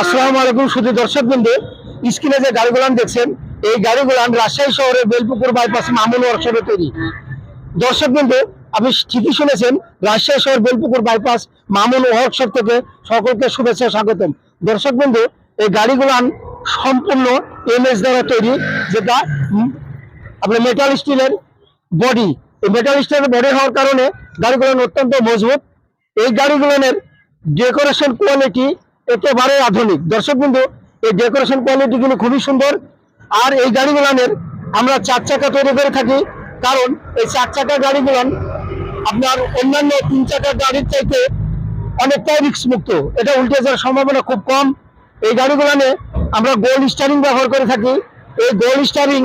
আসসালামু আলাইকুম শুধু দর্শক বিন্দু। স্ক্রিনে যে গাড়িগুলান দেখছেন, এই গাড়িগুলান রাজশাহী শহরের বেলপুকুর বাইপাস মামুন ওয়ার্কশপে তৈরি। দর্শক বিন্দু, আপনি ঠিকই শুনেছেন, রাজশাহী শহর বেলপুকুর বাইপাস মামুন ওয়ার্কশপ থেকে সকলকে শুভেচ্ছা স্বাগতম। দর্শক বিন্দু, এই গাড়িগুলান সম্পূর্ণ এমএস দ্বারা তৈরি, যেটা আপনার মেটাল স্টিলের বডি এই মেটাল স্টিলের বডি হওয়ার কারণে গাড়িগুলো অত্যন্ত মজবুত। এই গাড়িগুলোর ডেকোরেশন কোয়ালিটি একেবারে আধুনিক। দর্শক বিন্দু এই ডেকোরেশন কোয়ালিটি গুলো খুবই সুন্দর। আর এই গাড়িগুলানের আমরা চার চাকা তৈরি করে থাকি। কারণ এই চার চাকা গাড়িগুলান আপনার অন্যান্য তিন চাকা গাড়ির চাইতে অনেকটাই রিক্স মুক্ত এটা উল্টে যাওয়ার সম্ভাবনা খুব কম। এই গাড়িগুলানে আমরা গোল্ড স্টারিং ব্যবহার করে থাকি। এই গোল্ড স্টারিং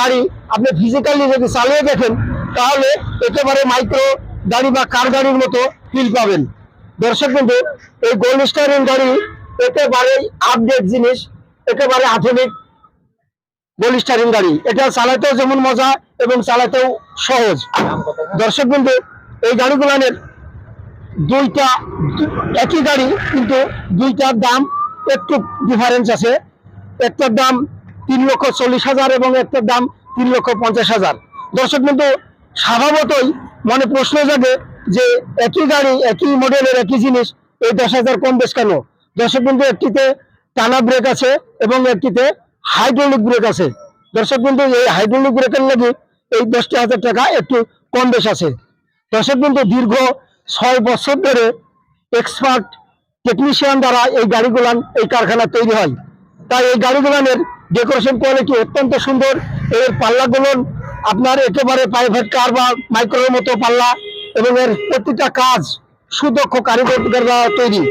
গাড়ি আপনি ফিজিক্যালি যদি চালিয়ে দেখেন, তাহলে একেবারে মাইক্রো গাড়ি বা কার গাড়ির মতো ফিল পাবেন। দর্শক বন্ধু, এই গোল্ড স্টারিং গাড়ি একেবারে আপডেট জিনিস, একেবারে আধুনিক গোল্ড স্টারিং গাড়ি। এটা চালাতেও যেমন মজা এবং চালাতেও সহজ। দর্শক বন্ধু, এই গাড়িগুলানের দুইটা, একই গাড়ি, কিন্তু দুইটার দাম একটু ডিফারেন্স আছে। একটার দাম তিন লক্ষ চল্লিশ হাজার এবং একটার দাম তিন লক্ষ পঞ্চাশ হাজার। দর্শক কিন্তু স্বভাবতই মনে প্রশ্ন জাগে যে একই গাড়ি, একই মডেলের একই জিনিস, এই দশ হাজার কম বেশ কেন? দর্শক কিন্তু একটিতে টানা ব্রেক আছে এবং একটিতে হাইড্রোলিক ব্রেক আছে। দর্শক কিন্তু এই হাইড্রোলিক ব্রেকের লাগি এই দশটি হাজার টাকা একটু কম বেশ আছে। দর্শক কিন্তু দীর্ঘ ছয় বছর ধরে এক্সপার্ট টেকনিশিয়ান দ্বারা এই গাড়িগুলান, এই কারখানা তৈরি হয়। তাই এই গাড়িগুলানের ডেকোরেশন কোয়ালিটি অত্যন্ত সুন্দর। এর পাল্লাগুলো আপনার একেবারে প্রাইভেট কার বা মাইক্রোর মতো পাল্লা এবং এর প্রতিটা কাজ সুদক্ষ কারিগর দ্বারা তৈরি।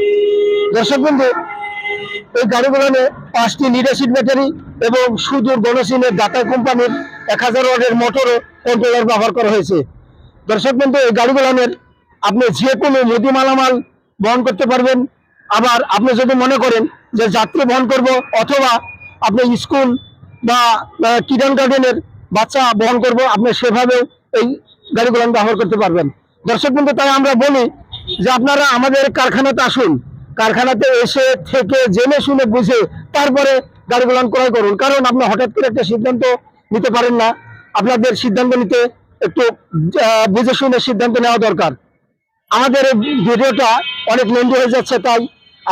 দর্শক বন্ধু, এই গাড়িগুলোনে পাঁচটি লিডারশিপ ব্যাটারি এবং সুদূর গণসিনের ডাটা কোম্পানির এক হাজার ওয়ার্ডের মোটরও কন্ট্রোলার ব্যবহার করা হয়েছে। দর্শক বন্ধু, এই গাড়িগুলোনের আপনি যে কোনো মুদি মালামাল বহন করতে পারবেন। আবার আপনি যদি মনে করেন যে যাত্রী বহন করব অথবা আপনি স্কুল বা কিডান গার্ডেনের বাচ্চা বহন করব, আপনি সেভাবেও এই গাড়িগুলো ব্যবহার করতে পারবেন। দর্শক বন্ধু, তাই আমরা বলি যে আপনারা আমাদের কারখানাতে আসুন, কারখানাতে এসে থেকে জেনে শুনে বুঝে তারপরে গাড়িগুলো ক্রয় করুন। কারণ আপনি হঠাৎ করে একটা সিদ্ধান্ত নিতে পারেন না। আপনাদের সিদ্ধান্ত নিতে একটু বুঝে শুনে সিদ্ধান্ত নেওয়া দরকার। আমাদের ভিডিওটা অনেক লেন্দি হয়ে যাচ্ছে, তাই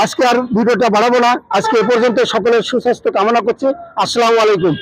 আজকে আর ভিডিওটা বাড়াবো না। আজকে এ পর্যন্ত সকলের সুস্বাস্থ্য কামনা করছি। আসসালামু আলাইকুম।